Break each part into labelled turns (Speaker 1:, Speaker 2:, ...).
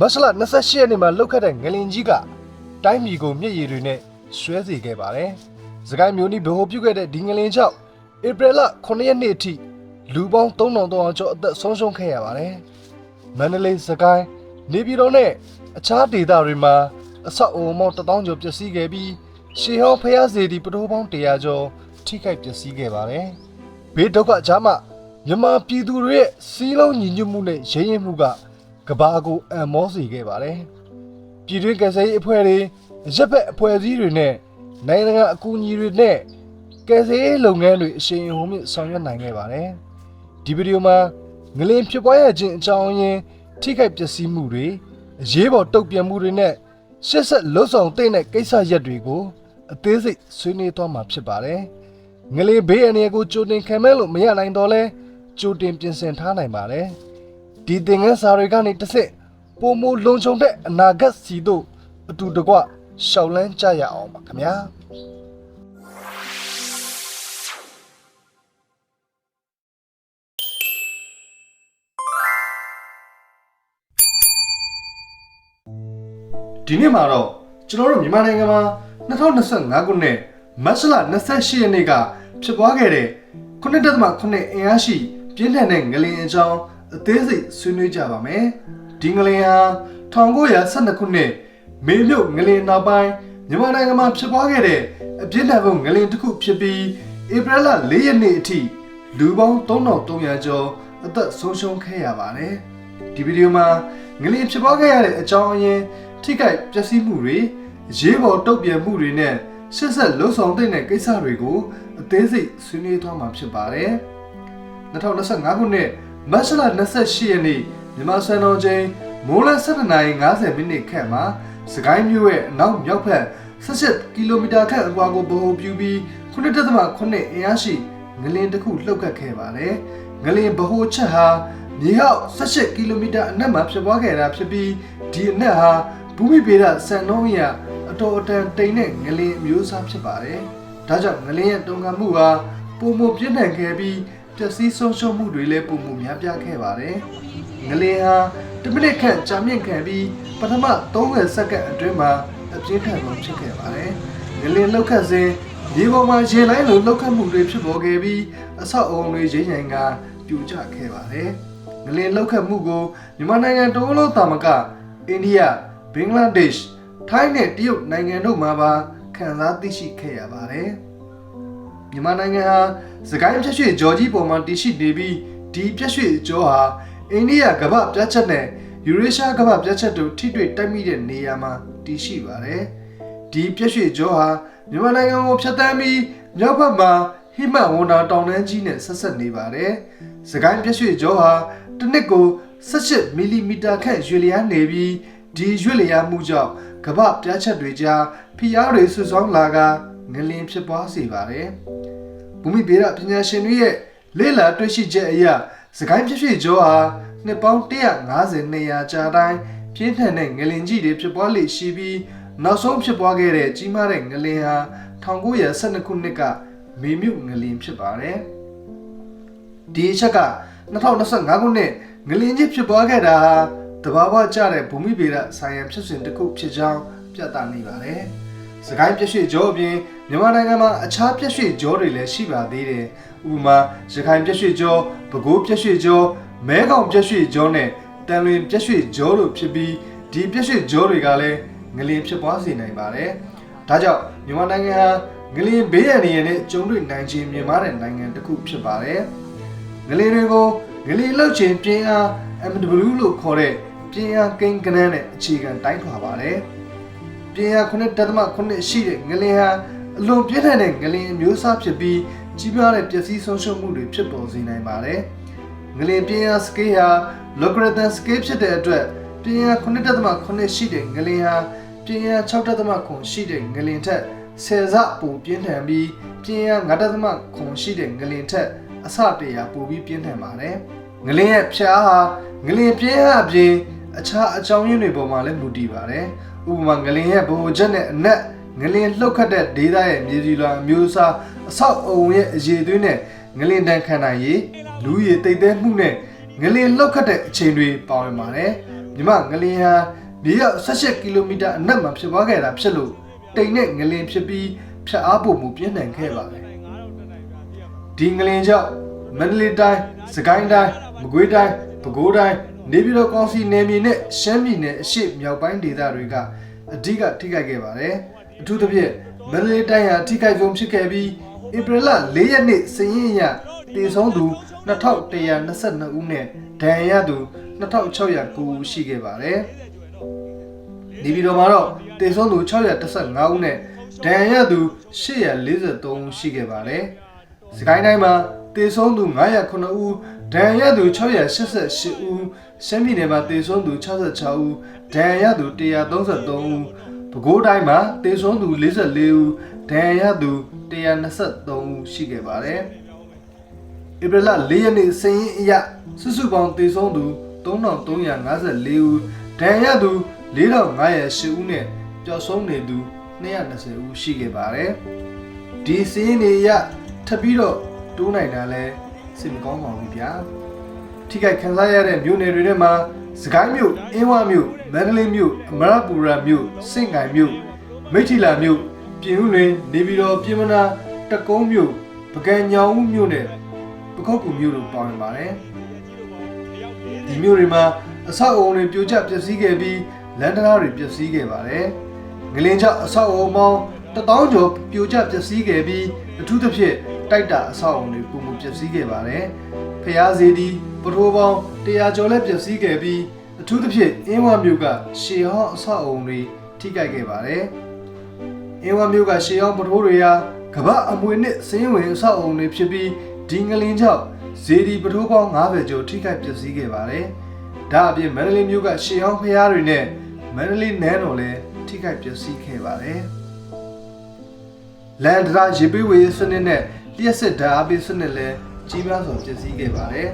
Speaker 1: မတ်လ28ရက်နေ့မှာလှုပ်ခတ်တဲ့ငလင်ကြီးကတိုင်းပြည်ကိုမျက်ရည်တွေနဲ့ရွှဲစေခဲ့ပါတယ်။စကိုင်းမျိုးနီဗဟိုပြုခဲ့တဲ့ဒီငလင်ကြောင့်ဧပြီလ9ရက်နေ့အထိလူပေါင်း3300ကျော်အသက်ဆုံးရှုံးခဲ့ရပါတယ်။မန္တလေးစကိုင်းနေပြည်တော်နဲ့အခြားဒေသတွေမှာအဆောက်အအုံပေါင်း1000ကျော်ပျက်စီးခဲ့ပြီးရှေးဟောင်းဖျားစီဒီပတိုးပေါင်း100ကျော်ထိခိုက်ပျက်စီးခဲ့ပါတယ်။ဘေးဒုက္ခကြားမှာမြန်မာပြည်သူတွေရဲ့စီးလုံးညီညွတ်မှုနဲ့ရင်းရင်မှုက ကဘာကိုအံ့မောစေခဲ့ပါတယ်။ပြည်တွင်းကယ်ဆယ်ရေးအဖွဲ့တွေရပ်ဘက်အဖွဲ့အစည်းတွေနဲ့နိုင်ငံတကာအကူအညီတွေနဲ့ကယ်ဆယ်ရေးလုပ်ငန်းတွေအရှိန်အဟုန်မြင့်ဆောင်ရွက်နိုင်ခဲ့ပါတယ်။ဒီဗီဒီယိုမှာငလင်ဖြစ်ပွားရခြင်းအကြောင်းရင်းထိခိုက်ပျက်စီးမှုတွေအရေးပေါ်တုံ့ပြန်မှုတွေနဲ့ရှက်ဆက်လှုပ်ဆောင်တဲ့ကိစ္စရပ်တွေကိုအသေးစိတ်ဆွေးနွေးသွားမှာဖြစ်ပါတယ်။ငလင်ဘေးအန္တရာယ်ကိုကြိုတင်ခံမဲ့လို့မရနိုင်တော့လဲကြိုတင်ပြင်ဆင်ထားနိုင်ပါတယ်။ ဒီသင်ခန်းစာတွေကနေတစ်ဆင့်ပုံမလုံခြုံတဲ့အနာဂတ်စီတို့အတူတကွရှောက်လန်းကြရအောင်ပါခင်ဗျာ။ဒီနေ့မှာတော့ကျွန်တော်တို့မြန်မာနိုင်ငံမှာ2025ခုနှစ်မတ်လ28ရက်နေ့ကဖြစ်ပွားခဲ့တဲ့9.8အင်အားရှိပြင်းထန်တဲ့ငလျင်အကြောင်း အသေးစိတ်ဆွေးနွေးကြပါမယ်။ဒီငလျင်ဟာ1912ခုနှစ်မေမြုပ်ငလျင်နောက်ပိုင်းမြန်မာနိုင်ငံမှာဖြစ်ပွားခဲ့တဲ့အပြင်းထန်ဆုံးငလျင်တစ်ခုဖြစ်ပြီးဧပြီလ4ရက်နေ့အထိလူပေါင်း3300ကျော်အသက်ဆုံးရှုံးခဲ့ရပါတယ်။ဒီဗီဒီယိုမှာငလျင်ဖြစ်ပွားခဲ့ရတဲ့အကြောင်းအရင်းထိခိုက်ပျက်စီးမှုတွေအရေးပေါ်တုံ့ပြန်မှုတွေနဲ့ဆက်ဆက်လှုပ်ဆောင်တဲ့ကိစ္စတွေကိုအသေးစိတ်ဆွေးနွေးသွားမှာဖြစ်ပါတယ်။2025ခုနှစ် မတ်လ28ရက်နေ့မြန်မာစံတော်ချိန်မိုးလယ်7:50မိနစ်ခန့်မှာစကိုင်းမြို့ရဲ့အနောက်မြောက်ဘက်17ကီလိုမီတာခန့်အကွာကိုဗဟိုပြုပြီး9.8အင်အားရှိငလျင်တစ်ခုလှုပ်ခတ်ခဲ့ပါတယ်။ငလျင်ဗဟိုချက်ဟာမြေဟောက်18ကီလိုမီတာအနက်မှာဖြစ်ပွားခဲ့တာဖြစ်ပြီးဒီအနက်ဟာဘူမိဗေဒစံနှုန်းအရအတော်အတန်တိမ်တဲ့ငလင်အမျိုးအစားဖြစ်ပါတယ်။ဒါကြောင့်ငလင်ရဲ့တုံကမှုဟာပုံမပြင်းထန်ခဲ့ပြီး ပျက်စီးဆုံးရှုံးမှုတွေလည်းပုံမများပြားခဲ့ပါတယ်။ငလင်ဟာ10မိနစ်ခန့်ကြာမြင့်ခဲ့ပြီးပထမ30စက္ကန့်အတွင်းမှာအပြင်းထန်ဆုံးဖြစ်ခဲ့ပါတယ်။ငလင်လောက်ခတ်စဉ်ဒီပေါ်မှာရေလိုင်းလိုလောက်ခတ်မှုတွေဖြစ်ပေါ်ခဲ့ပြီးအဆောက်အုံတွေရိမ့်ရိုင်ကပြိုကျခဲ့ပါတယ်။ငလင်လောက်ခတ်မှုကိုမြန်မာနိုင်ငံတိုးလုံးတာမကအိန္ဒိယဘင်္ဂလားဒေ့ရှ်ထိုင်းနဲ့တရုတ်နိုင်ငံတို့မှာပါခံစားသိရှိခဲ့ရပါတယ် မြန်မာနိုင်ငံဟာစကိုင်းပြည့်ရွှေဂျော်ကြီးပေါ်မှာတည်ရှိနေပြီးဒီပြည့်ရွှေကျော်ဟာအိန္ဒိယကမ္ဘာပြတ်ချက်နဲ့ယူရေရှားကမ္ဘာပြတ်ချက်တို့ထိတွေ့တိုက်မိတဲ့နေရာမှာတည်ရှိပါတယ်ဒီပြည့်ရွှေကျော်ဟာမြန်မာနိုင်ငံကိုဖြတ်သန်းပြီးမြောက်ဘက်မှာဟိမတ်ဝန်တာတောင်တန်းကြီးနဲ့ဆက်ဆက်နေပါတယ်စကိုင်းပြည့်ရွှေကျော်ဟာတစ်နှစ်ကို18မီလီမီတာခန့်ရွေလျားနေပြီးဒီရွေလျားမှုကြောင့်ကမ္ဘာပြားချက်တွေကြားဖိအားတွေဆွဆွောင်းလာက ငလင်ဖြစ်ပွားစေပါတယ်။ဘူမိဗေဒပညာရှင်တွေရဲ့လေ့လာတွေ့ရှိချက်အရစကိုင်းဖြစ်ဖြစ်ကျော်ဟာနှစ်ပေါင်း150 200ကြာတိုင်းပြင်းထန်တဲ့ငလင်ကြီးတွေဖြစ်ပွားလေရှိပြီးနောက်ဆုံးဖြစ်ပွားခဲ့တဲ့ကြီးမားတဲ့ငလင်ဟာ1912ခုနှစ်ကမေမြုပ်ငလင်ဖြစ်ပါတယ်။ဒီအချက်က2025ခုနှစ်ငလင်းကြီးဖြစ်ပွားခဲ့တာဟာတဘာဝကျတဲ့ဘူမိဗေဒဆိုင်ရာဖြစ်စဉ်တစ်ခုဖြစ်ကြောင်းပြသနေပါတယ်။ စကိုင်းပြည့်ရွှေကြောအပြင်မြန်မာနိုင်ငံမှာအခြားပြည့်ရွှေကြောတွေလည်းရှိပါသေးတယ်။ဥပမာရခိုင်ပြည့်ရွှေကြော၊ပဲခူးပြည့်ရွှေကြော၊မဲခေါင်ပြည့်ရွှေကြောနဲ့တန်လွင်ပြည့်ရွှေကြောတို့ဖြစ်ပြီးဒီပြည့်ရွှေကြောတွေကလည်းငလင်ဖြစ်ပွားစေနိုင်ပါတယ်။ဒါကြောင့်မြန်မာနိုင်ငံဟာငလင်ဘေးရန်တွေနဲ့ကြုံတွေ့နိုင်ခြင်းမြင်မာတဲ့နိုင်ငံတစ်ခုဖြစ်ပါတယ်။ငလင်တွေကိုငလင်လှုပ်ခြင်းပြင်းအား MW လို့ခေါ်တဲ့ပြင်းအားကိန်းကနန်းနဲ့အခြေခံတိုင်းထွာပါတယ်။ ပြင်းအား9.8ရှိတဲ့ငလင်ဟာအလွန်ပြင်းထန်တဲ့ငလင်အမျိုးအစားဖြစ်ပြီးကြီးမားတဲ့ပျက်စီးဆုံးရှုံးမှုတွေဖြစ်ပေါ်စေနိုင်ပါတယ်။ငလင်ပြင်းအား scale ဟာ logarithm scale ဖြစ်တဲ့အတွက်ပြင်းအား9.8ရှိတဲ့ငလင်ဟာပြင်းအား6.9ရှိတဲ့ငလင်ထက်ဆယ်ဆပိုပြင်းထန်ပြီးပြင်းအား9.9ရှိတဲ့ငလင်ထက်အစတရာပိုပြီးပြင်းထန်ပါတယ်။ငလင်းရဲ့ဖြားဟာငလင်းပြင်းအားအပြင်အခြားအကြောင်းရင်းတွေပေါ်မှာလည်းမူတည်ပါတယ်။ ဥပမာငလင်းရဲ့ဗဟိုချက်နဲ့အနက်ငလင်းလှုပ်ခတ်တဲ့ဒေသရဲ့မြေကြီးလွှာအမျိုးအစားအဆောက်အုံရဲ့အရေးသွေးနဲ့ငလင်းတန်ခံနိုင်ရည်လူရည်တိတ်တဲမှုနဲ့ငလင်းလှုပ်ခတ်တဲ့အချိန်တွေပါဝင်ပါတယ်။မြမငလင်ဟာမြေရောက်18ကီလိုမီတာအနက်မှာဖြစ်သွားခဲ့တာဖြစ်လို့တိမ်နဲ့ငလင်ဖြစ်ပြီးဖြတ်အားပုံမှုပြင်းထန်ခဲ့ပါတယ်ဒီငလင်ကြောင့်မန္တလေးတိုင်းစကိုင်းတိုင်းမကွေးတိုင်းပဲခူးတိုင်း နေပြည်တော်ကောင်စီနယ်မြေနဲ့ရှမ်းပြည်နယ်အရှေ့မြောက်ပိုင်းဒေသတွေကအဓိကထိခိုက်ခဲ့ပါတယ်အထူးသဖြင့်မန္တလေးတိုင်းဟာထိခိုက်ဆုံးဖြစ်ခဲ့ပြီးဧပြီလ4ရက်နေ့စည်ရင်အရတည်ဆုံးသူ2122ဦးနဲ့ဒဏ်ရာရသူ2609ဦးရှိခဲ့ပါတယ်နေပြည်တော်မှာတော့တည်ဆုံးသူ615ဦးနဲ့ဒဏ်ရာရသူ843ဦးရှိခဲ့ပါတယ်စကိုင်းတိုင်းမှာတည်ဆုံးသူ909ဦးဒဏ်ရာရသူ688ဦး ရှမ်းပြည်နယ်မှာတည်ဆုံးသူ66ဦးဒဏ်ရာရသူ133ဦးပဲခူးတိုင်းမှာတည်ဆုံးသူ44ဦးဒဏ်ရာရသူ123ဦးရှိခဲ့ပါတယ်ဧပြီလ4ရက်နေ့စည်ရင်အရစုစုပေါင်းတည်ဆုံးသူ3354ဦးဒဏ်ရာရသူ4508ဦးနဲ့ပျောက်ဆုံးနေသူ220ဦးရှိခဲ့ပါတယ်ဒီစည်ရင်တွေအရထပ်ပြီးတော့တိုးနိုင်တာလဲစိတ်မကောင်းပါဘူးဗျာ ထိခိုက်ခံစားရတဲ့မြို့နယ်တွေထဲမှာစကိုင်းမြို့အင်းဝမြို့မန္တလေးမြို့အမရပူရမြို့စင့်ကိုင်မြို့မိထီလာမြို့ပြင်ဦးလွင်နေပြည်တော်ပြင်မနာတကုံးမြို့ပကံညောင်ဦးမြို့နဲ့ပခုတ်ကူမြို့တို့ပါဝင်ပါတယ်ဒီမြို့တွေမှာအဆောက်အအုံတွေပြိုကျပျက်စီးခဲ့ပြီးလမ်းတရားတွေပျက်စီးခဲ့ပါတယ်ငလင်းချအဆောက်အအုံပေါင်းတထောင်ကျော်ပြိုကျပျက်စီးခဲ့ပြီးအထူးသဖြင့်တိုက်တာအဆောက်အုံတွေပုံမှုပျက်စီးခဲ့ပါတယ် ဖျားစီဒီပထိုးပေါင်း100ကျော်လည်းပျက်စီးခဲ့ပြီးအထူးသဖြင့်အင်းဝမြို့ကရှေဟောင်းအဆောက်အုံတွေထိခိုက်ခဲ့ပါတယ်အင်းဝမြို့ကရှေဟောင်းပထိုးတွေဟာကမ္ဘာအမွေနဲ့စင်းဝင်အဆောက်အုံတွေဖြစ်ပြီးဒီငလင်ကြောင့်ဇေဒီပထိုးပေါင်း90ကျော်ထိခိုက်ပျက်စီးခဲ့ပါတယ်ဒါအပြင်မန္တလေးမြို့ကရှေဟောင်းဖျားတွေနဲ့မန္တလေးနန်းတော်လည်းထိခိုက်ပျက်စီးခဲ့ပါတယ်လန်ဒရာရေပေးဝေးစနစ်နဲ့လျှက်စစ်ဓာတ်အားပေးစနစ်လည်း ကြီးမားစွာပျက်စီးခဲ့ပါတယ်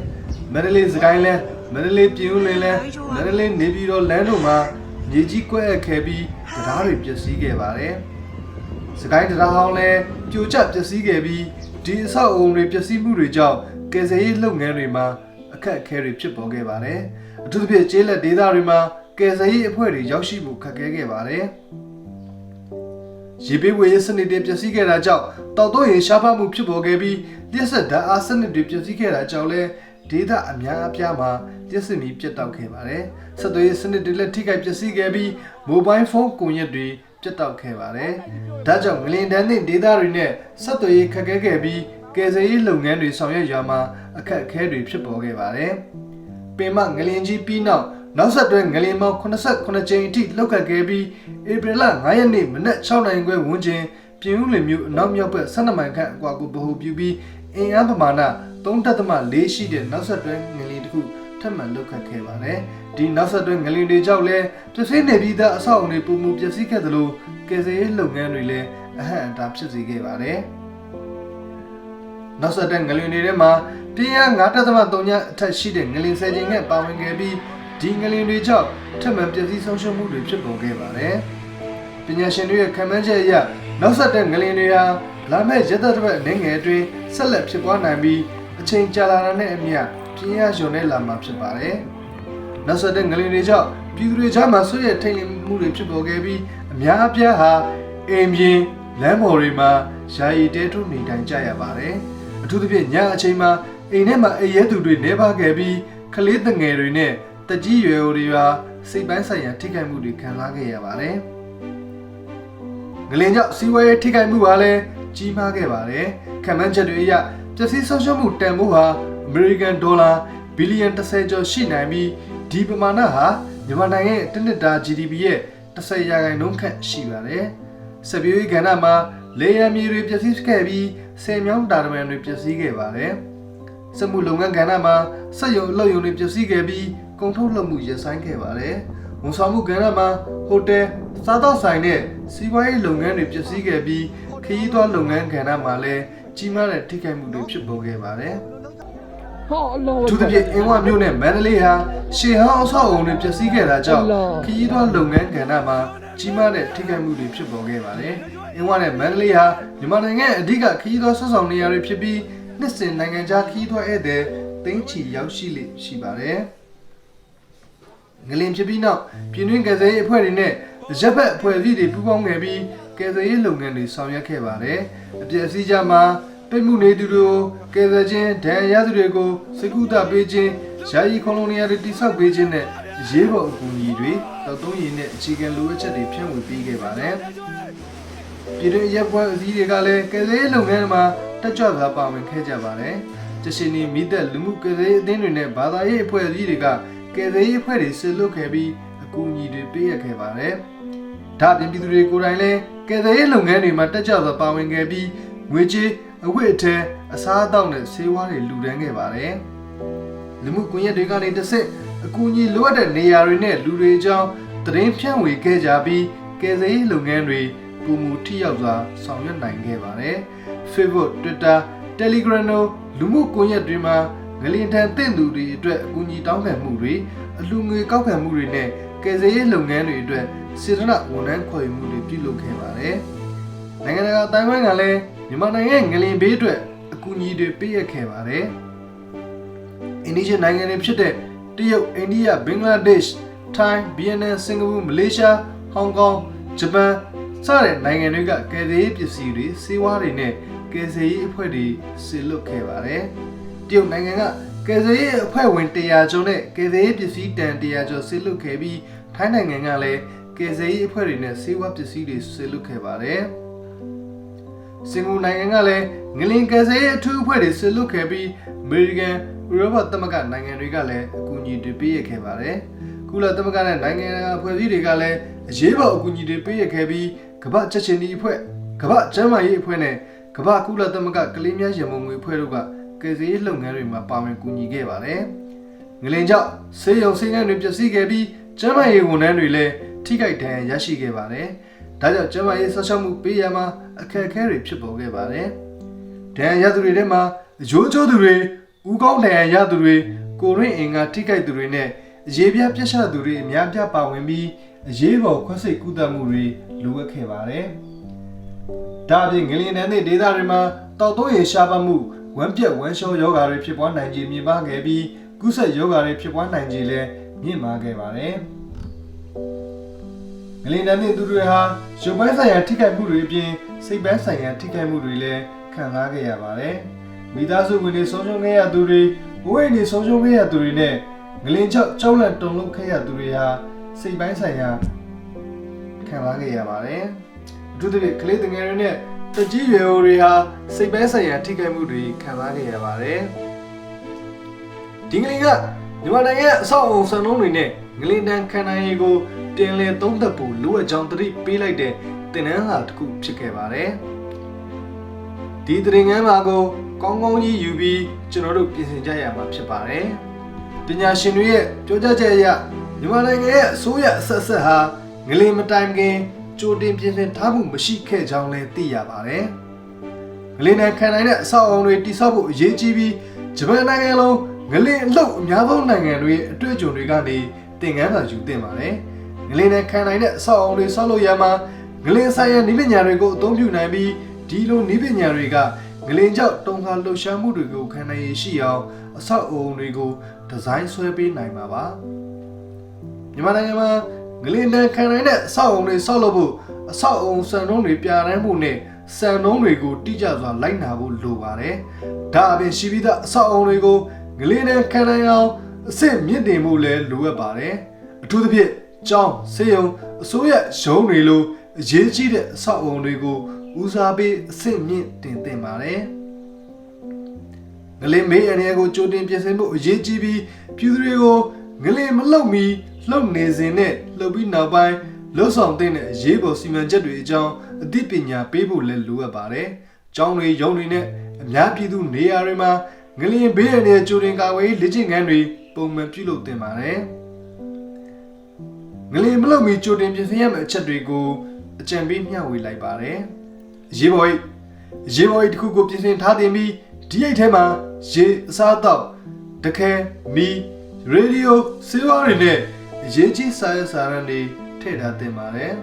Speaker 1: မန္တလေးစကိုင်းလန်းမန္တလေးပြည်ဦးလန်းလန်းမန္တလေးနေပြည်တော်လမ်းတို့မှာမြေကြီးကွက်အပ်ခဲ့ပြီးတရားတွေပျက်စီးခဲ့ပါတယ်စကိုင်းတရားဟောင်းလည်းပြိုကျပျက်စီးခဲ့ပြီးဒီအဆောက်အုံတွေပျက်စီးမှုတွေကြောင့်ကယ်ဆယ်ရေးလုပ်ငန်းတွေမှာအခက်အခဲတွေဖြစ်ပေါ်ခဲ့ပါတယ်အထူးသဖြင့်ကျေးလက်ဒေသတွေမှာကယ်ဆယ်ရေးအဖွဲ့တွေရောက်ရှိမှုခက်ခဲခဲ့ပါတယ် ရေပေးဝေရေးစနစ်တွေပျက်စီးခဲ့တာကြောင့်တောက်တော့ရေရှားပါမှုဖြစ်ပေါ်ခဲ့ပြီးလျှက်ဆက်ဓာတ်အားစနစ်တွေပျက်စီးခဲ့တာကြောင့်လည်းဒေသအများအပြားမှာလျှက်စစ်မီပြတ်တောက်ခဲ့ပါတယ်။ဆက်သွယ်ရေးစနစ်တွေလည်းထိခိုက်ပျက်စီးခဲ့ပြီးမိုဘိုင်းဖုန်းကွန်ရက်တွေပြတ်တောက်ခဲ့ပါတယ်။ဒါကြောင့်ငလင်တန်းတဲ့ဒေသတွေနဲ့ဆက်သွယ်ရေးခက်ခဲခဲ့ပြီးကယ်ဆယ်ရေးလုပ်ငန်းတွေဆောင်ရွက်ရာမှာအခက်အခဲတွေဖြစ်ပေါ်ခဲ့ပါတယ်။ပင်မငလင်ကြီးပြီးနောက် နောက်ဆက်တွဲငလင်ပေါင်း89ကြိမ်အထိလှုပ်ခတ်ခဲ့ပြီးဧပြီလ9ရက်နေ့မနက်6နိုင်ခွဲဝန်းကျင်ပြင်ဦးလွင်မြို့အနောက်မြောက်ဘက်12မိုင်ခန့်အကွာကိုဗဟိုပြုပြီးအင်အားပမာဏ3.4ရှိတဲ့နောက်ဆက်တွဲငလင်တစ်ခုထပ်မံလှုပ်ခတ်ခဲ့ပါတယ်။ဒီနောက်ဆက်တွဲငလင်တွေကြောင့်လည်းပျက်စီးနေပြီးသားအဆောက်အုံတွေပုံမှုပျက်စီးခဲ့သလိုကယ်ဆယ်ရေးလုပ်ငန်းတွေလည်းအဟန့်အတားဖြစ်စေခဲ့ပါတယ်။နောက်ဆက်တွဲငလင်တွေထဲမှာပြင်းအား9.3ညအထက်ရှိတဲ့ငလင်ဆယ်ကျင်နဲ့ပါဝင်ခဲ့ပြီး ဒီငလင်တွေကြောင့်ထပ်မံပျက်စီးဆုံးရှုံးမှုတွေဖြစ်ပေါ်ခဲ့ပါတယ်။ပညာရှင်တွေရဲ့ခံမှန်းချက်အရနောက်ဆက်တွဲငလင်တွေဟာလာမယ့်ရက်သက်တစ်ပတ်အနေငယ်အတွင်းဆက်လက်ဖြစ်ပွားနိုင်ပြီးအချိန်ကြာလာတာနဲ့အမျှပြင်းရလျော်နေလာမှာဖြစ်ပါတယ်။နောက်ဆက်တဲ့ငလင်တွေကြောင့်ပြည်သူတွေကြားမှာဆွေးရထိန်လင်းမှုတွေဖြစ်ပေါ်ခဲ့ပြီးအများအပြားဟာအိမ်ပြင်လမ်းပေါ်တွေမှာယာယီတဲထုနေထိုင်ကြရပါတယ်။အထူးသဖြင့်ညအချိန်မှာအိမ်ထဲမှာအရဲသူတွေနေပါခဲ့ပြီးကလေးငယ်တွေနဲ့ တကြီးရွယ်တွေဟာစိတ်ပိုင်းဆိုင်ရာထိခိုက်မှုတွေခံစားခဲ့ရပါတယ်။ငလင်ကြောင့်စီးပွားရေးထိခိုက်မှုဟာလည်းကြီးမားခဲ့ပါတယ်။ခံမှန်းချက်တွေအရပျက်စီးဆုံးရှုံးမှုတန်ဖိုးဟာအမေရိကန်ဒေါ်လာဘီလီယံ30ကျော်ရှိနိုင်ပြီးဒီပမာဏဟာမြန်မာနိုင်ငံရဲ့တစ်နှစ်တာ GDP ရဲ့10ရာခိုင်နှုန်းခန့်ရှိပါတယ်။စပြွေးကဏ္ဍမှာလေယာဉ်မြေတွေပျက်စီးခဲ့ပြီးဆယ်မြောင်းတာတမန်တွေပျက်စီးခဲ့ပါတယ်။စက်မှုလုပ်ငန်းကဏ္ဍမှာစက်ရုံအလုပ်ရုံတွေပျက်စီးခဲ့ပြီး ကုန်ထုတ်လုပ်မှုရပ်ဆိုင်းခဲ့ပါတယ်။ဝန်ဆောင်မှုကဏ္ဍမှာဟိုတယ်၊စားသောက်ဆိုင်နဲ့စီးပွားရေးလုပ်ငန်းတွေပျက်စီးခဲ့ပြီးခရီးသွားလုပ်ငန်းကဏ္ဍမှာလည်းကြီးမားတဲ့ထိခိုက်မှုတွေဖြစ်ပေါ်ခဲ့ပါတယ်။
Speaker 2: ဟောအလော
Speaker 1: အထူးသဖြင့်အင်းဝမြို့နဲ့မန္တလေးဟာရှေဟောင်းအဆောက်အုံတွေပျက်စီးခဲ့တာကြောင့်ခရီးသွားလုပ်ငန်းကဏ္ဍမှာကြီးမားတဲ့ထိခိုက်မှုတွေဖြစ်ပေါ်ခဲ့ပါတယ်။အင်းဝနဲ့မန္တလေးဟာမြန်မာနိုင်ငံရဲ့အဓိကခရီးသွားဆက်ဆောင်နေရာတွေဖြစ်ပြီးနှစ်စဉ်နိုင်ငံခြားခရီးသွားဧည့်သည်သိန်းချီရောက်ရှိလေရှိပါတယ်။ ငလင်ဖြစ်ပြီးနောက်ပြည်တွင်းကယ်ဆယ်ရေးအဖွဲ့တွေနဲ့ရပ်ဖက်အဖွဲ့အစည်းတွေပူးပေါင်းခဲ့ပြီးကယ်ဆယ်ရေးလုပ်ငန်းတွေဆောင်ရွက်ခဲ့ပါတယ်။အပြည့်အစည်းကြမှာပိတ်မှုနေသူတွေကိုကယ်ဆယ်ခြင်းဒဏ်ရာရသူတွေကိုစကုသပေးခြင်းယာယီခေါလုံနေရာတွေတိစောက်ပေးခြင်းနဲ့ရေးပေါ်အကူအညီတွေတောက်သုံးရည်နဲ့အခြေခံလိုအပ်ချက်တွေဖြန့်ဝေပေးခဲ့ပါတယ်။ပြည်တွင်းရပ်ပွဲအစည်းတွေကလည်းကယ်ဆယ်ရေးလုပ်ငန်းမှာတက်ကြွစွာပါဝင်ခဲ့ကြပါတယ်။တရှိနီမိသက်လူမှုကယ်ဆယ်ရေးအသင်းတွေနဲ့ဘာသာရေးအဖွဲ့အစည်းတွေက ကယ်ဆယ်ရေးအဖွဲ့တွေဆစ်လွတ်ခဲ့ပြီးအကူအညီတွေပေးရခဲ့ပါတယ်။ဒါ့အပြင်ပြည်သူတွေကိုယ်တိုင်လည်းကယ်ဆယ်ရေးလုပ်ငန်းတွေမှာတက်ကြွစွာပါဝင်ခဲ့ပြီးငွေကြေးအဝတ်အထည်အစားအသောက်နဲ့ဆေးဝါးတွေလှူဒန်းခဲ့ပါတယ်။လူမှုကွန်ရက်တွေကနေတစ်ဆင့်အကူအညီလိုအပ်တဲ့နေရာတွေနဲ့လူတွေအကြောင်းသတင်းဖြန့်ဝေခဲ့ကြပြီးကယ်ဆယ်ရေးလုပ်ငန်းတွေပုံမူထိရောက်စွာဆောင်ရွက်နိုင်ခဲ့ပါတယ်။ Facebook, Twitter, Telegram တို့လူမှုကွန်ရက်တွေမှာ ငလင်တန်တင့်သူတွေအတွက်အကူအညီတောင်းခံမှုတွေအလူငွေကောက်ခံမှုတွေနဲ့ကယ်ဆယ်ရေးလုပ်ငန်းတွေအတွက်စေတနာဝန်ထမ်းခေါ်ယူမှုတွေပြုလုပ်ခဲ့ပါတယ်။နိုင်ငံတကာအတိုင်းအဝိုင်းကလည်းမြန်မာနိုင်ငံရဲ့ငလင်ဘေးအတွက်အကူအညီတွေပေးအပ်ခဲ့ပါတယ်။အိန္ဒိယနိုင်ငံတွေဖြစ်တဲ့တရုတ်၊အိန္ဒိယ၊ဘင်္ဂလားဒေ့ရှ်၊ထိုင်း၊ဗီယက်နမ်၊စင်ကာပူ၊မလေးရှား၊ဟောင်ကောင်၊ဂျပန်စတဲ့နိုင်ငံတွေကကယ်ဆယ်ရေးပစ္စည်းတွေစေဝါးတွေနဲ့ကယ်ဆယ်ရေးအဖွဲ့တွေဆီလွတ်ခဲ့ပါတယ်။ တရုတ်နိုင်ငံကကယ်ဆယ်ရေးအဖွဲ့ဝင်100ကျော်နဲ့ကယ်ဆယ်ရေးပစ္စည်းတန်100ကျော်ဆီလွတ်ခဲ့ပြီးထိုင်းနိုင်ငံကလည်းကယ်ဆယ်ရေးအဖွဲ့တွေနဲ့စေဝါးပစ္စည်းတွေဆီလွတ်ခဲ့ပါတယ်။စင်ကာပူနိုင်ငံကလည်းငလင်ကယ်ဆယ်ရေးအထူးအဖွဲ့တွေဆီလွတ်ခဲ့ပြီးအမေရိကန်ဥရောပသမဂ္ဂနိုင်ငံတွေကလည်းအကူအညီတွေပေးရခဲ့ပါတယ်။ကုလသမဂ္ဂနဲ့နိုင်ငံတကာအဖွဲ့အစည်းတွေကလည်းအရေးပေါ်အကူအညီတွေပေးရခဲ့ပြီးကမ္ဘာချက်ချင်းဒီအဖွဲ့ကမ္ဘာကျန်းမာရေးအဖွဲ့နဲ့ကမ္ဘာကုလသမဂ္ဂကလေးများရန်ပုံငွေအဖွဲ့တို့က ကယ်ဆယ်ရေးလုပ်ငန်းတွေမှာပါဝင်ကူညီခဲ့ပါတယ်။ငလင်ကြောင့်ဆေးရုံဆေးခန်းတွေပျက်စီးခဲ့ပြီးကျန်းမာရေးဝန်ထမ်းတွေလည်းထိခိုက်ဒဏ်ရာရရှိခဲ့ပါတယ်။ဒါကြောင့်ကျန်းမာရေးဆောက်ရှောက်မှုပေးရမှာအခက်အခဲတွေဖြစ်ပေါ်ခဲ့ပါတယ်။ဒဏ်ရာရသူတွေထဲမှာအကျိုးကျိုးသူတွေဥကောင်းဒဏ်ရာရသူတွေကိုရင်းအင်ကထိခိုက်သူတွေနဲ့အရေးပြပြတ်ရှသူတွေအများပြပါဝင်ပြီးအရေးပေါ်ခွဲစိတ်ကုသမှုတွေလိုအပ်ခဲ့ပါတယ်။ဒါအပြင်ငလျင်တန်းတဲ့ဒေသတွေမှာတောက်သုံးရေရှားပါမှု ဝမ်းပြက်ဝမ်းလျှောယောဂါတွေဖြစ်ပွားနိုင်ခြင်းမြင့်မားခဲ့ပြီးကုဆက်ယောဂါတွေဖြစ်ပွားနိုင်ခြင်းလည်းမြင့်မားခဲ့ပါတယ်။ငလျင်တန်းတဲ့သူတွေဟာရုပ်ပိုင်းဆိုင်ရာထိခိုက်မှုတွေအပြင်စိတ်ပိုင်းဆိုင်ရာထိခိုက်မှုတွေလည်းခံစားခဲ့ရပါတယ်။မိသားစုဝင်တွေဆုံးရှုံးခဲ့ရသူတွေဘဝနေဆုံးရှုံးခဲ့ရသူတွေနဲ့ငလင်ချောက်ကြောက်လန့်တုန်လှုပ်ခဲ့ရသူတွေဟာစိတ်ပိုင်းဆိုင်ရာခံစားခဲ့ရပါတယ်။အထူးသဖြင့်ကလေးငယ်တွေနဲ့ တကြီးရွယ်အိုတွေဟာစိတ်ပိုင်းဆိုင်ရာထိခိုက်မှုတွေခံစားခဲ့ရပါတယ်။ဒီငလင်ကမြန်မာနိုင်ငံအဆောက်အအုံစံနှုန်းတွေနဲ့ငလင်တန်ခန္ဓာရည်ကိုတင်လည်သုံးသပ်ဖို့လိုအပ်ကြောင်းသတိပေးလိုက်တဲ့တင်နန်းစာတစ်ခုဖြစ်ခဲ့ပါတယ်။ဒီတင်ငန်းမှာကိုကောင်းကောင်းကြီးယူပြီးကျွန်တော်တို့ပြင်ဆင်ကြရမှာဖြစ်ပါတယ်။ပညာရှင်တွေရဲ့ပြောကြားချက်အရမြန်မာနိုင်ငံရဲ့အစိုးရအဆက်ဆက်ဟာငလင်မတိုင်ခင် ကြိုတင်ပြင်ဆင်ထားမှုမရှိခဲ့ကြောင်းလည်းသိရပါတယ်။ငလင်နဲ့ခံနိုင်တဲ့အဆောက်အအုံတွေတိစောက်ဖို့အရေးကြီးပြီးဂျပန်နိုင်ငံလုံးငလင်အလှုပ်အများဆုံးနိုင်ငံတွေရဲ့အတွေ့အကြုံတွေကနေသင်ခန်းစာယူသင့်ပါတယ်။ငလင်နဲ့ခံနိုင်တဲ့အဆောက်အအုံတွေဆောက်လုပ်ရမှာငလင်ဆိုင်ရာနည်းပညာတွေကိုအသုံးပြုနိုင်ပြီးဒီလိုနည်းပညာတွေကငလင်ကြောင့်တုံခါလှုပ်ရှားမှုတွေကိုခံနိုင်ရရှိအောင်အဆောက်အအုံတွေကိုဒီဇိုင်းဆွဲပေးနိုင်မှာပါ။မြန်မာနိုင်ငံမှာ ငလင်တန်ခံနိုင်တဲ့အဆောက်အုံတွေဆောက်လုပ်ဖို့အဆောက်အုံစံနှုန်းတွေပြရန်ဖို့နဲ့စံနှုန်းတွေကိုတိကျစွာလိုက်နာဖို့လိုပါတယ်။ဒါအပြင်ရှိပြီးသားအဆောက်အုံတွေကိုငလင်တန်ခံနိုင်အောင်အဆင့်မြင့်တင်ဖို့လည်းလိုအပ်ပါတယ်။အထူးသဖြင့်ကျောင်းဆေးရုံအစိုးရရုံးတွေလိုအရေးကြီးတဲ့အဆောက်အုံတွေကိုဦးစားပေးအဆင့်မြင့်တင်သင့်ပါတယ်။ငလင်မေးအနေကိုကြိုတင်ပြင်ဆင်ဖို့အရေးကြီးပြီးပြည်သူတွေကိုငလင်မလှုပ်မီ လှုပ်နေစဉ်နဲ့လှုပ်ပြီးနောက်ပိုင်းလှုပ်ဆောင်တဲ့အရေးပေါ်စီမံချက်တွေအကြောင်းအသိပညာပေးဖို့လည်းလိုအပ်ပါတယ်။ကျောင်းတွေရုံးတွေနဲ့အများပြည်သူနေရာတွေမှာငလျင်ဘေးရန်ရဲ့ကြိုတင်ကာကွယ်ရေးလေ့ကျင့်ခန်းတွေပုံမှန်ပြုလုပ်သင့်ပါတယ်။ငလျင်မလုပ်မီကြိုတင်ပြင်ဆင်ရမယ့်အချက်တွေကိုအကြံပေးမျှဝေလိုက်ပါတယ်။ရေပေါ်ကြီးရေပေါ်ကြီးတစ်ခုကိုပြင်ဆင်ထားတင်ပြီးဒီအိတ်ထဲမှာရေအစားအသောက်တခဲမီရေဒီယိုစေဝါတွေနဲ့ အရေးကြီးစာရွက်စာတမ်းတွေထည့်ထားတင်ပါတယ်။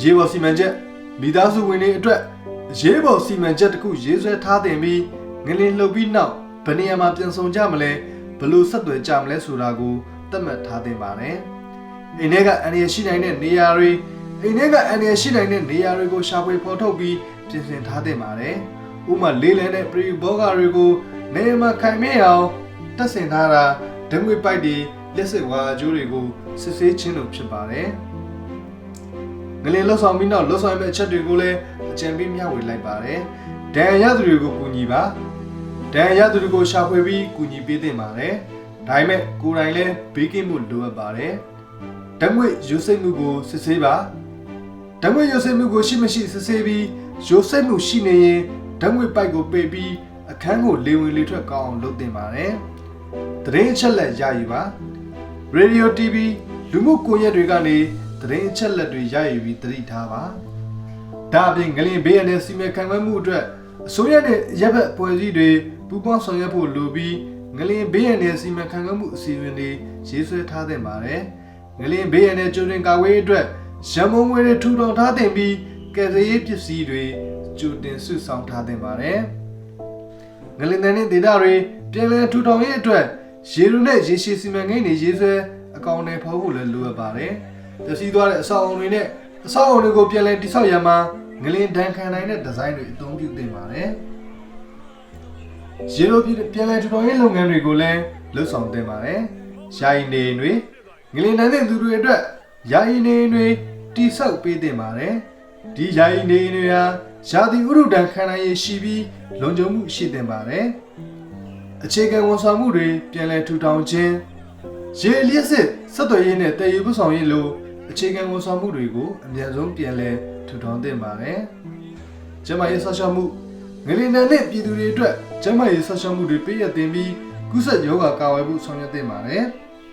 Speaker 1: ရေပေါ်စီမံချက်မိသားစုဝင်တွေအတွက်ရေးပေါ်စီမံချက်တစ်ခုရေးဆွဲထားတင်ပြီးငလင်လှုပ်ပြီးနောက်ဘယ်နေရာမှာပြန်ဆောင်ကြမလဲဘယ်လို့ဆက်သွယ်ကြမလဲဆိုတာကိုသတ်မှတ်ထားသင့်ပါတယ်။အိမ်ထဲကအန္တရာယ်ရှိနိုင်တဲ့နေရာတွေအိမ်ထဲကအန္တရာယ်ရှိနိုင်တဲ့နေရာတွေကိုရှာဖွေဖော်ထုတ်ပြီးပြင်ဆင်ထားသင့်ပါတယ်။ဥပမာလေးလံတဲ့ပရီဘောဂါတွေကိုနေရာမှာခိုင်မြဲအောင်တက်ဆင်ထားတာ ဓာတ်ငွေပိုက်တွေလက်စစ်ဝါအကျိုးတွေကိုစစ်ဆေးခြင်းလို့ဖြစ်ပါတယ်။ငလင်လှဆောင်ပြီးနောက်လှဆောင်ရမယ့်အချက်တွေကိုလည်းအကြံပေးမျှဝေလိုက်ပါတယ်။ဒဏ်ရာရသူတွေကိုကူညီပါ။ဒဏ်ရာရသူတွေကိုရှာဖွေပြီးကူညီပေးသင့်ပါတယ်။ဒါပေမဲ့ကိုယ်တိုင်လည်းဘေးကင်းမှုလိုအပ်ပါတယ်။ဓာတ်ငွေယူစိတ်မှုကိုစစ်ဆေးပါ။ဓာတ်ငွေယူစိတ်မှုကိုရှိမရှိစစ်ဆေးပြီးယူစိတ်မှုရှိနေရင်ဓာတ်ငွေပိုက်ကိုပိတ်ပြီးအခန်းကိုလေဝင်လေထွက်ကောင်းအောင်လုပ်သင့်ပါတယ်။ သတင်းအချက်လက်ရယူပါ။ Radio TV လူမှုကွန်ရက်တွေကနေသတင်းအချက်လက်တွေရယူပြီးသတိထားပါ။ဒါအပြင်ငလင်ဘေးရန်နဲ့စီမံခန့်ခွဲမှုအတွက်အစိုးရနဲ့ရပ်ဘက်ဖွဲ့စည်းတွေပူးပေါင်းဆောင်ရွက်ဖို့လိုပြီးငလင်ဘေးရန်နဲ့စီမံခန့်ခွဲမှုအစီအစဉ်တွေရေးဆွဲထားသင့်ပါတယ်။ငလင်ဘေးရန်နဲ့ကြိုတင်ကာကွယ်ရေးအတွက်ရန်မုံငွေတွေထူထောင်ထားသင့်ပြီးကယ်ဆယ်ရေးပစ္စည်းတွေကြိုတင်စုဆောင်းထားသင့်ပါတယ်။ငလင်တန်တဲ့ဒေတာတွေ ပြည်လည်ထူထောင်ရေးအတွက်ရေလူနဲ့ရေရှည်စီမံကိန်းတွေရေးဆွဲအကောင့်တွေဖော်ဖို့လည်းလိုအပ်ပါတယ်။တစီသွားတဲ့အဆောက်အုံတွေနဲ့အဆောက်အုံတွေကိုပြည်လည်တိဆောက်ရမှာငလင်ဒဏ်ခံနိုင်တဲ့ဒီဇိုင်းတွေအသုံးပြုသင့်ပါတယ်။ရေလိုပြည်ပြည်လည်ထူထောင်ရေးလုပ်ငန်းတွေကိုလည်းလှုပ်ဆောင်သင့်ပါတယ်။ယာယီနေအိမ်တွေငလင်တန်တဲ့သူတွေအတွက်ယာယီနေအိမ်တွေတိဆောက်ပေးသင့်ပါတယ်။ဒီယာယီနေအိမ်တွေဟာယာတိဥရုဒဏ်ခံနိုင်ရရှိပြီးလုံခြုံမှုရှိသင့်ပါတယ်။ အခြေခံဝန်ဆောင်မှုတွေပြည်လည်ထူထောင်ခြင်းရေလျက်စစ်ဆက်သွယ်ရေးနဲ့တည်ယူပဆောင်ရေးလိုအခြေခံဝန်ဆောင်မှုတွေကိုအမြန်ဆုံးပြန်လည်ထူထောင်သင့်ပါတယ်။ကျန်းမာရေးဆောက်ရှောက်မှုငလင်နံနဲ့ပြည်သူတွေအတွက်ကျန်းမာရေးဆောက်ရှောက်မှုတွေပေးရတင်ပြီးကုသရောဂါကာဝယ်မှုဆောင်ရွက်သင့်ပါတယ်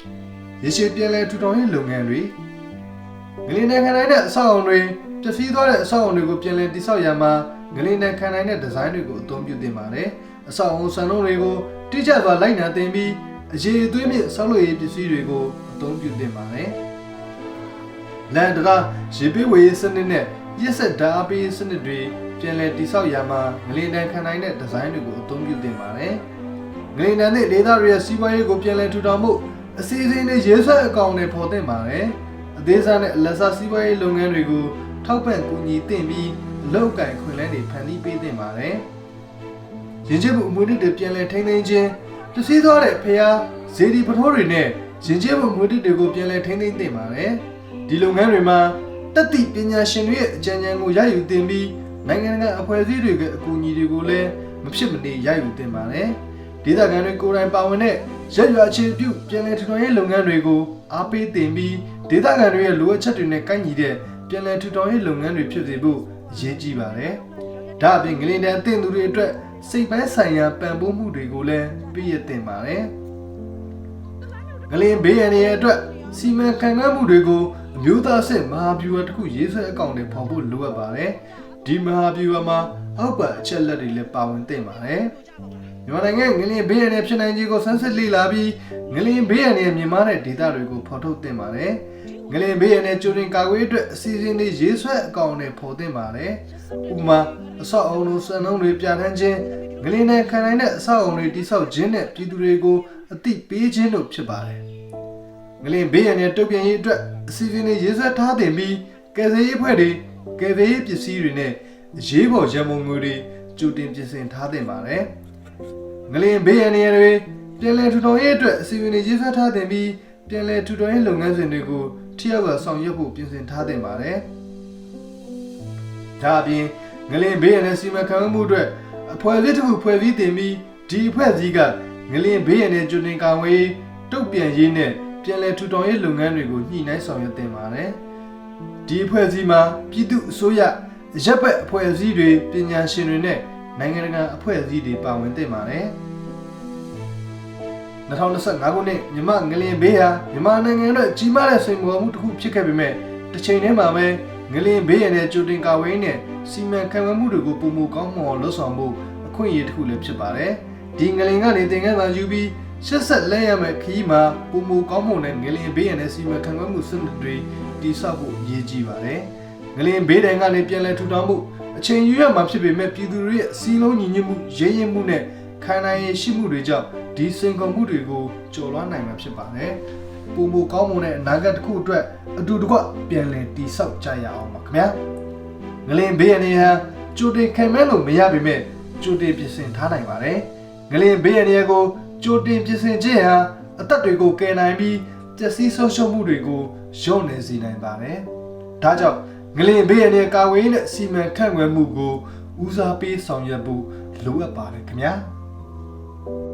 Speaker 1: ။ရေရှည်ပြန်လည်ထူထောင်ရေးလုပ်ငန်းတွေငလင်နံခံနိုင်တဲ့အဆောက်အအုံတွေပျက်စီးသွားတဲ့အဆောက်အအုံတွေကိုပြန်လည်တည်ဆောက်ရမှာငလင်နံခံနိုင်တဲ့ဒီဇိုင်းတွေကိုအသုံးပြုသင့်ပါတယ်။အဆောက်အအုံစံနှုန်းတွေကို တိကျစွာလိုက်နာသင်ပြီးအရေးအသွေးမြင့်ဆောက်လုပ်ရေးပစ္စည်းတွေကိုအသုံးပြုသင့်ပါတယ်။လန်ဒရာရေပေးဝေးစနစ်နဲ့ရက်ဆက်ဓာတ်အားပေးစနစ်တွေပြန်လည်တိဆောက်ရမှာငလင်တန်ခံနိုင်တဲ့ဒီဇိုင်းတွေကိုအသုံးပြုသင့်ပါတယ်။ငလင်တန်နဲ့ဒေသတွေရဲ့စီးပွားရေးကိုပြန်လည်ထူထောင်မှုအစီအစဉ်တွေရေးဆွဲအကောင့်တွေဖော်သင့်ပါတယ်။အသေးစားနဲ့အလတ်စားစီးပွားရေးလုပ်ငန်းတွေကိုထောက်ပံ့ကူညီသင့်ပြီးအလုပ်အကင်ခွင့်လန်းတွေဖန်တီးပေးသင့်ပါတယ်။ ရင်းချမှုအမှုတွေပြန်လည်ထိန်းသိမ်းခြင်းတစည်းသွားတဲ့ဖျားဇေဒီပထိုးတွေနဲ့ရင်ကျဲမှုမှုတွေကိုပြန်လည်ထိန်းသိမ်းသင့်ပါတယ်။ဒီလုပ်ငန်းတွေမှာတက်သည့်ပညာရှင်တွေရဲ့အကြံဉာဏ်ကိုရယူသင်ပြီးနိုင်ငံတကာအဖွဲ့အစည်းတွေကအကူအညီတွေကိုလည်းမဖြစ်မနေရယူသင့်ပါတယ်။ဒေသခံတွေကိုယ်တိုင်ပါဝင်တဲ့ရက်ရွာအခြေပြုပြန်လည်ထူထောင်ရေးလုပ်ငန်းတွေကိုအားပေးသင်ပြီးဒေသခံတွေရဲ့လိုအပ်ချက်တွေနဲ့ကိုက်ညီတဲ့ပြန်လည်ထူထောင်ရေးလုပ်ငန်းတွေဖြစ်စေဖို့အရေးကြီးပါတယ်။ဒါအပြင်ငလင်တန်အသင့်သူတွေအတွက် စိတ်ပိုင်းဆိုင်ရာပံ့ပိုးမှုတွေကိုလည်းပြည့်ရတင်ပါတယ်။ငလင်ဘေးရန်ရဲ့အတွက်စီမံခန့်ခွဲမှုတွေကိုအမျိုးသားစစ်မဟာဗျူဟာတစ်ခုရေးဆွဲအကောင့်တွေဖော်ဖို့လိုအပ်ပါတယ်။ဒီမဟာဗျူဟာမှာအောက်ပါအချက်လက်တွေလည်းပါဝင်သင့်ပါတယ်။မြန်မာနိုင်ငံငလင်ဘေးရန်ရဲ့ဖြစ်နိုင်ခြေကိုစမ်းစစ်လေ့လာပြီးငလင်ဘေးရန်ရဲ့မြင်မာတဲ့ဒေတာတွေကိုဖော်ထုတ်သင့်ပါတယ်။ ငလင်ဘေးရန်ရဲ့ကျူရင်ကာကွယ်အတွက်အစီအစဉ်တွေရေးဆွဲအကောင့်တွေဖော်သင့်ပါတယ်။ဥပမာအဆောက်အအုံလိုစံနှုန်းတွေပြဋ္ဌာန်းခြင်းငလင်နဲ့ခံနိုင်တဲ့အဆောက်အအုံတွေတိစောက်ခြင်းနဲ့ပြည်သူတွေကိုအသိပေးခြင်းတို့ဖြစ်ပါတယ်။ငလင်ဘေးရန်ရဲ့တုတ်ပြန်ရေးအတွက်အစီအစဉ်တွေရေးဆွဲထားတင်ပြီးကယ်ဆယ်ရေးအဖွဲ့တွေကယ်ဆယ်ရေးပစ္စည်းတွေနဲ့အရေးပေါ်ရန်ပုံငွေတွေကြိုတင်ပြင်ဆင်ထားတင်ပါတယ်။ငလင်ဘေးရန်တွေပြည်လဲထူထောင်ရေးအတွက်အစီအစဉ်တွေရေးဆွဲထားတင်ပြီးပြည်လဲထူထောင်ရေးလုပ်ငန်းစဉ်တွေကို ထိရောက်စွာဆောင်ရွက်ဖို့ပြင်ဆင်ထားတင်ပါတယ်။ဒါအပြင်ငလင်ဘေးရန်နဲ့စီမံခန့်ခွဲမှုအတွက်အဖွဲ့အစည်းတစ်ခုဖွဲ့စည်းတင်ပြီးဒီအဖွဲ့အစည်းကငလင်ဘေးရန်နဲ့ကျွန်းတင်ကောင်ဝေးတုတ်ပြန်ရေးနဲ့ပြန်လည်ထူထောင်ရေးလုပ်ငန်းတွေကိုညှိနှိုင်းဆောင်ရွက်တင်ပါတယ်။ဒီအဖွဲ့အစည်းမှာပြည်သူအစိုးရရပ်ဘက်အဖွဲ့အစည်းတွေပညာရှင်တွေနဲ့နိုင်ငံတကာအဖွဲ့အစည်းတွေပါဝင်တင်ပါတယ်။ 2025ခုနှစ်မြန်မာငလင်ဘေးဟာမြန်မာနိုင်ငံရဲ့ကြီးမားတဲ့စိန်ခေါ်မှုတစ်ခုဖြစ်ခဲ့ပေမဲ့တစ်ချိန်တည်းမှာပဲငလင်ဘေးရတဲ့ကြိုတင်ကာဝေးနဲ့စီမံခန့်ခွဲမှုတွေကိုပုံမကောင်းမွန်အောင်လုပ်ဆောင်ဖို့အခွင့်အရေးတစ်ခုလည်းဖြစ်ပါတယ်။ဒီငလင်ကနေသင်ခန်းစာယူပြီးရှက်ဆက်လဲရမယ့်ခီးမှာပုံမကောင်းမွန်တဲ့ငလင်ဘေးရတဲ့စီမံခန့်ခွဲမှုစနစ်တွေတည်ဆောက်ဖို့အရေးကြီးပါတယ်။ငလင်ဘေးတိုင်ကနေပြန်လည်ထူထောင်မှုအချိန်ယူရမှာဖြစ်ပေမဲ့ပြည်သူတွေရဲ့စီလုံးညီညွတ်မှုရဲရင်မှုနဲ့က ခံနိုင်ရည်ရှိမှုတွေကြောင့်ဒီစိန်ခေါ်မှုတွေကိုကျော်လွှားနိုင်မှာဖြစ်ပါတယ်။ပုံမကောင်းမွန်တဲ့အနာဂတ်တစ်ခုအတွက်အတူတကွပြန်လည်တည်ဆောက်ကြရအောင်ပါခင်ဗျာ။ငလင်ဘေးရနေဟန်ကြိုတင်ခံမဲ့လို့မရပေမဲ့ကြိုတင်ပြင်ဆင်ထားနိုင်ပါတယ်။ငလင်ဘေးရနေကိုကြိုတင်ပြင်ဆင်ခြင်းဟာအသက်တွေကိုကယ်နိုင်ပြီးပျက်စီးဆုံးရှုံးမှုတွေကိုလျော့နေစေနိုင်ပါတယ်။ဒါကြောင့်ငလင်ဘေးရနေကာဝေးနဲ့စီမံခန့်ခွဲမှုကိုဦးစားပေးဆောင်ရွက်ဖို့လိုအပ်ပါတယ်ခင်ဗျာ။ Thank you.